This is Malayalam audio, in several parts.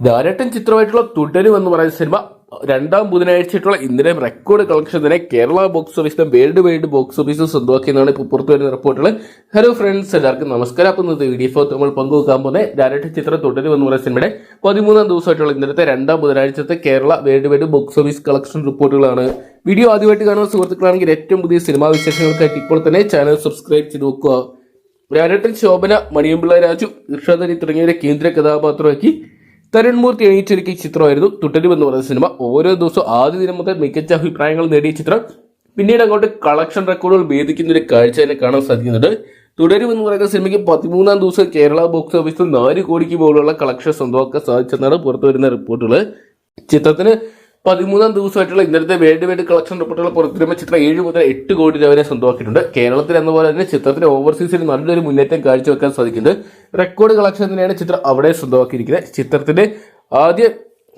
ധാരാട്ടൻ ചിത്രമായിട്ടുള്ള തുടരും എന്ന് പറയുന്ന സിനിമ രണ്ടാം ബുധനാഴ്ചയായിട്ടുള്ള ഇന്നലെ റെക്കോർഡ് കളക്ഷൻ തന്നെ കേരള ബോക്സ് ഓഫീസിലും വേൾഡ് വൈഡ് ബോക്സ് ഓഫീസും സ്വന്തമാക്കിയെന്നാണ് ഇപ്പോൾ പുറത്തു വരുന്ന റിപ്പോർട്ടുകൾ ഹലോ ഫ്രണ്ട്സ് എല്ലാവർക്കും നമസ്കാരം. അപ്പം ഇന്നത്തെ വീഡിയോ നമ്മൾ പങ്കുവെക്കാൻ പോകുന്ന ഡയറക്ടർ ചിത്രം തുടരും എന്ന് പറയുന്ന സിനിമയുടെ പതിമൂന്നാം ദിവസമായിട്ടുള്ള ഇന്നലത്തെ രണ്ടാം ബുധനാഴ്ചത്തെ Kerala world wide box office collection റിപ്പോർട്ടുകളാണ് വീഡിയോ ആദ്യമായിട്ട് കാണുന്ന സുഹൃത്തുക്കളാണെങ്കിൽ ഏറ്റവും പുതിയ സിനിമാ വിശേഷങ്ങൾക്കായിട്ട് ഇപ്പോൾ തന്നെ ചാനൽ സബ്സ്ക്രൈബ് ചെയ്ത് നോക്കുക ഡയറക്ടർ ശോഭന മണിയമ്പിള്ള രാജു ഇർഷാദലി തുടങ്ങിയവരെ കേന്ദ്ര കഥാപാത്രമാക്കി തരുൺമൂർത്തി എണീറ്റൊരുക്കിയ ചിത്രമായിരുന്നു തുടരും എന്ന് പറയുന്ന സിനിമ. ഓരോ ദിവസവും ആദ്യ ദിനം മുതൽ മികച്ച അഭിപ്രായങ്ങൾ നേടിയ ചിത്രം. പിന്നീട് അങ്ങോട്ട് കളക്ഷൻ റെക്കോർഡുകൾ ഭേദിക്കുന്ന ഒരു കാഴ്ച തന്നെ കാണാൻ സാധിക്കുന്നുണ്ട്. തുടരും എന്ന് പറയുന്ന സിനിമയ്ക്ക് പതിമൂന്നാം ദിവസം കേരള ബോക്സ് ഓഫീസിൽ നാല് കോടിക്ക് മുകളിലുള്ള കളക്ഷൻ സ്വന്തമാക്കാൻ സാധിച്ചെന്നാണ് പുറത്തു വരുന്ന റിപ്പോർട്ടുകൾ ചിത്രത്തിന് പതിമൂന്നാം ദിവസമായിട്ടുള്ള ഇന്നലത്തെ വേൾഡ് വൈഡ് കളക്ഷൻ റിപ്പോർട്ടുകൾ പുറത്തിരുമ്പ ചിത്രം ഏഴ് മുതൽ എട്ട് കോടി രൂപ വരെ സ്വന്തമാക്കിയിട്ടുണ്ട്. കേരളത്തിൽ എന്ന പോലെ തന്നെ ചിത്രത്തിന് ഓവർസീസിൽ നല്ലൊരു മുന്നേറ്റം കാഴ്ചവെക്കാൻ സാധിക്കുന്നുണ്ട്. റെക്കോർഡ് കളക്ഷൻ തന്നെയാണ് ചിത്രം അവിടെ സ്വന്തമാക്കിയിരിക്കുന്നത്. ചിത്രത്തിന്റെ ആദ്യ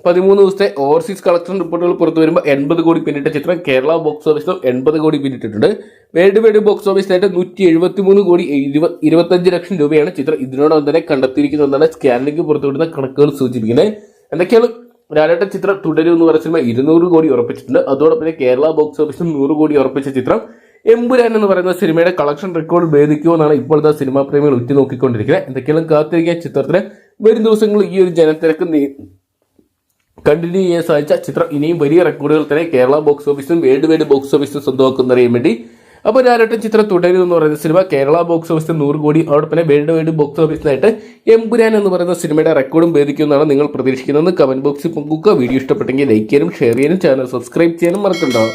പതിമൂന്ന് ദിവസത്തെ ഓവർസീസ് കളക്ഷൻ റിപ്പോർട്ടുകൾ പുറത്തു വരുമ്പോൾ എൺപത് കോടി പിന്നിട്ട ചിത്രം കേരള ബോക്സ് ഓഫീസിലും എൺപത് കോടി പിന്നിട്ടിട്ടുണ്ട്. വേൾഡ് വൈഡ് ബോക്സ് ഓഫീസിലായിട്ട് നൂറ്റി എഴുപത്തി മൂന്ന് കോടി ഇരുപത് ഇരുപത്തഞ്ച് ലക്ഷം രൂപയാണ് ചിത്രം ഇതിനോടൊപ്പം തന്നെ കണ്ടെത്തിയിരിക്കുന്നതെന്നാണ് സ്കാനിലേക്ക് പുറത്തുവിടുന്ന കണക്കുകൾ സൂചിപ്പിക്കുന്നത്. എന്തൊക്കെയാണ് ലാലേട്ട ചിത്രം തുടരും എന്ന് പറഞ്ഞ സിനിമ ഇരുന്നൂറ് കോടി ഉറപ്പിച്ചിട്ടുണ്ട്. അതോടൊപ്പം തന്നെ കേരള ബോക്സ് ഓഫീസിൽ നൂറ് കോടി ഉറപ്പിച്ച ചിത്രം എമ്പുരാൻ എന്ന് പറയുന്ന സിനിമയുടെ കളക്ഷൻ റെക്കോർഡ് ഭേദിക്കുമോ എന്നാണ് ഇപ്പോഴത്തെ സിനിമാ പ്രേമികൾ ഉറ്റുനോക്കിക്കൊണ്ടിരിക്കുന്നത് എന്തൊക്കെയാണ് കാത്തിരിക്കുക ചിത്രത്തിന് വരും ദിവസങ്ങളിൽ ഈ ഒരു ജനത്തിരക്ക് കണ്ടിന്യൂ ചെയ്യാൻ സാധിച്ച ചിത്രം ഇനിയും വലിയ റെക്കോർഡുകൾ തന്നെ കേരള ബോക്സ് ഓഫീസും വേൾഡ് വൈഡ് ബോക്സ് ഓഫീസും സ്വന്തമാക്കുന്നറിയാൻ വേണ്ടി അപ്പോൾ ഞാനൊട്ടും ചിത്രം തുടരും എന്ന് പറയുന്ന സിനിമ കേരള ബോക്സ് ഓഫീസിൽ നൂറ് കോടി അതോടൊപ്പം വേൾഡ് വൈഡ് ബോക്സ് ഓഫീസിനായിട്ട് എംപുരാൻ എന്ന് പറയുന്ന സിനിമയുടെ റെക്കോർഡും ഭേദിക്കുമെന്നാണ് നിങ്ങൾ പ്രതീക്ഷിക്കുന്നത്. കമന്റ് ബോക്സിൽ പങ്കുവെക്കുക വീഡിയോ ഇഷ്ടപ്പെട്ടെങ്കിൽ ലൈക്ക് ചെയ്യാനും ഷെയർ ചെയ്യാനും ചാനൽ സബ്സ്ക്രൈബ് ചെയ്യാനും മറക്കണ്ടാവും